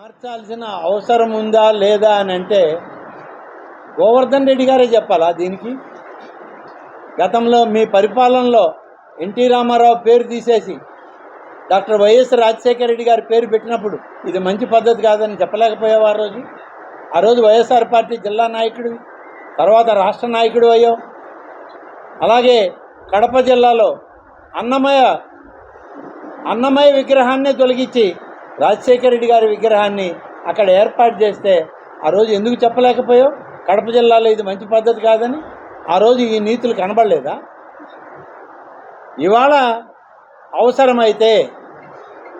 మార్చాల్సిన అవసరం ఉందా లేదా అని అంటే గోవర్ధన్ రెడ్డి గారే చెప్పాలా దీనికి? గతంలో మీ పరిపాలనలో ఎన్టీ రామారావు పేరు తీసేసి డాక్టర్ వైఎస్ రాజశేఖర రెడ్డి గారి పేరు పెట్టినప్పుడు ఇది మంచి పద్ధతి కాదని చెప్పలేకపోయావు ఆ రోజు? ఆ రోజు వైఎస్ఆర్ పార్టీ జిల్లా నాయకుడు తర్వాత రాష్ట్ర నాయకుడు అయ్యావు. అలాగే కడప జిల్లాలో అన్నమయ అన్నమయ విగ్రహాన్ని తొలగించి రాజశేఖర రెడ్డి గారి విగ్రహాన్ని అక్కడ ఏర్పాటు చేస్తే ఆ రోజు ఎందుకు చెప్పలేకపోయావు? కడప జిల్లాలో ఇది మంచి పద్ధతి కాదని ఆ రోజు ఈ నీతులు కనబడలేదా? ఇవాళ అవసరమైతే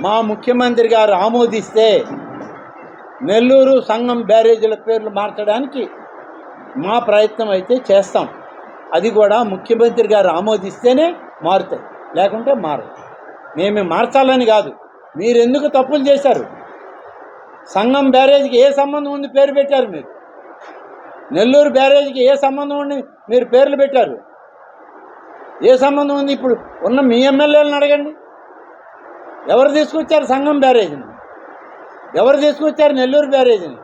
మా ముఖ్యమంత్రి గారు ఆమోదిస్తే నెల్లూరు సంఘం బ్యారేజీల పేర్లు మార్చడానికి మా ప్రయత్నం అయితే చేస్తాం. అది కూడా ముఖ్యమంత్రి గారు ఆమోదిస్తేనే మారుతాయి. లేకుంటే మారదు మేము మార్చాలని కాదు. మీరెందుకు తప్పులు చేశారు? సంఘం బ్యారేజ్కి ఏ సంబంధం ఉంది పేరు పెట్టారు మీరు? నెల్లూరు బ్యారేజ్కి ఏ సంబంధం ఉంది మీరు పేర్లు పెట్టారు? ఏ సంబంధం ఉంది ఇప్పుడు? ఉన్న మీ ఎమ్మెల్యేలను అడగండి. ఎవరు తీసుకొచ్చారు సంఘం బ్యారేజ్ని? ఎవరు తీసుకొచ్చారు నెల్లూరు బ్యారేజ్ని?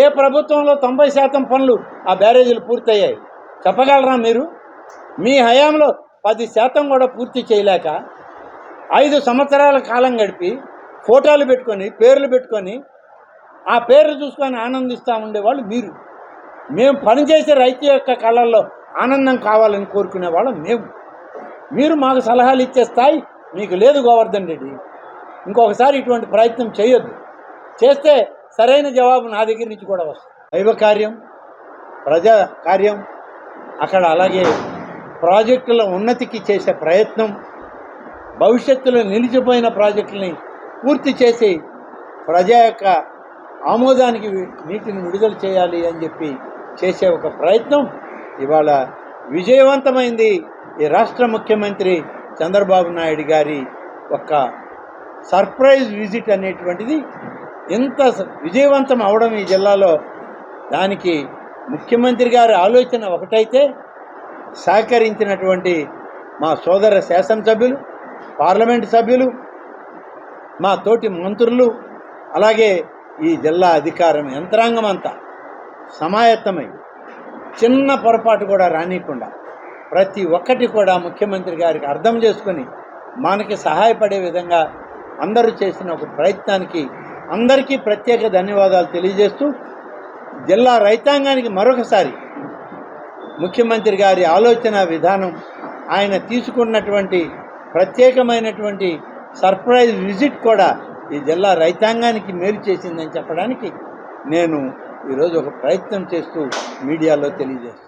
ఏ ప్రభుత్వంలో తొంభై శాతం పనులు ఆ బ్యారేజీలు పూర్తయ్యాయి? చెప్పగలరా మీరు? మీ హయాంలో పది శాతం కూడా పూర్తి చేయలేక ఐదు సంవత్సరాల కాలం గడిపి ఫోటోలు పెట్టుకొని పేర్లు పెట్టుకొని ఆ పేర్లు చూసుకొని ఆనందిస్తూ ఉండేవాళ్ళు మీరు. మేము పనిచేసే రైతు యొక్క కళల్లో ఆనందం కావాలని కోరుకునే వాళ్ళం మేము. మీరు మాకు సలహాలు ఇచ్చే స్థాయి మీకు లేదు గోవర్ధన్ రెడ్డి. ఇంకొకసారి ఇటువంటి ప్రయత్నం చేయొద్దు. చేస్తే సరైన జవాబు నా దగ్గర నుంచి కూడా వస్తుంది. దైవ కార్యం ప్రజా కార్యం అక్కడ అలాగే ప్రాజెక్టుల ఉన్నతికి చేసే ప్రయత్నం భవిష్యత్తులో నిలిచిపోయిన ప్రాజెక్టుని పూర్తి చేసి ప్రజా యొక్క ఆమోదానికి నీటిని విడుదల చేయాలి అని చెప్పి చేసే ఒక ప్రయత్నం ఇవాళ విజయవంతమైంది ఈ రాష్ట్ర ముఖ్యమంత్రి చంద్రబాబు నాయుడు గారి ఒక సర్ప్రైజ్ విజిట్ అనేటువంటిది. ఎంత విజయవంతం అవడం ఈ జిల్లాలో దానికి ముఖ్యమంత్రి గారి ఆలోచన ఒకటైతే సహకరించినటువంటి మా సోదర శాసనసభ్యులు పార్లమెంట్ సభ్యులు మా తోటి మంత్రులు అలాగే ఈ జిల్లా అధికారం యంత్రాంగం అంతా సమాయత్తమై చిన్న పొరపాటు కూడా రానియకుండా ప్రతి ఒక్కటి కూడా ముఖ్యమంత్రి గారికి అర్థం చేసుకొని మనకి సహాయపడే విధంగా అందరూ చేసిన ఒక ప్రయత్నానికి అందరికీ ప్రత్యేక ధన్యవాదాలు తెలియజేస్తూ జిల్లా రైతాంగానికి మరొకసారి ముఖ్యమంత్రి గారి ఆలోచన విధానం ఆయన తీసుకున్నటువంటి ప్రత్యేకమైనటువంటి సర్ప్రైజ్ విజిట్ కూడా ఈ జిల్లా రైతాంగానికి మేలు చేసిందని చెప్పడానికి నేను ఈరోజు ఒక ప్రయత్నం చేస్తూ మీడియాలో తెలియజేస్తాను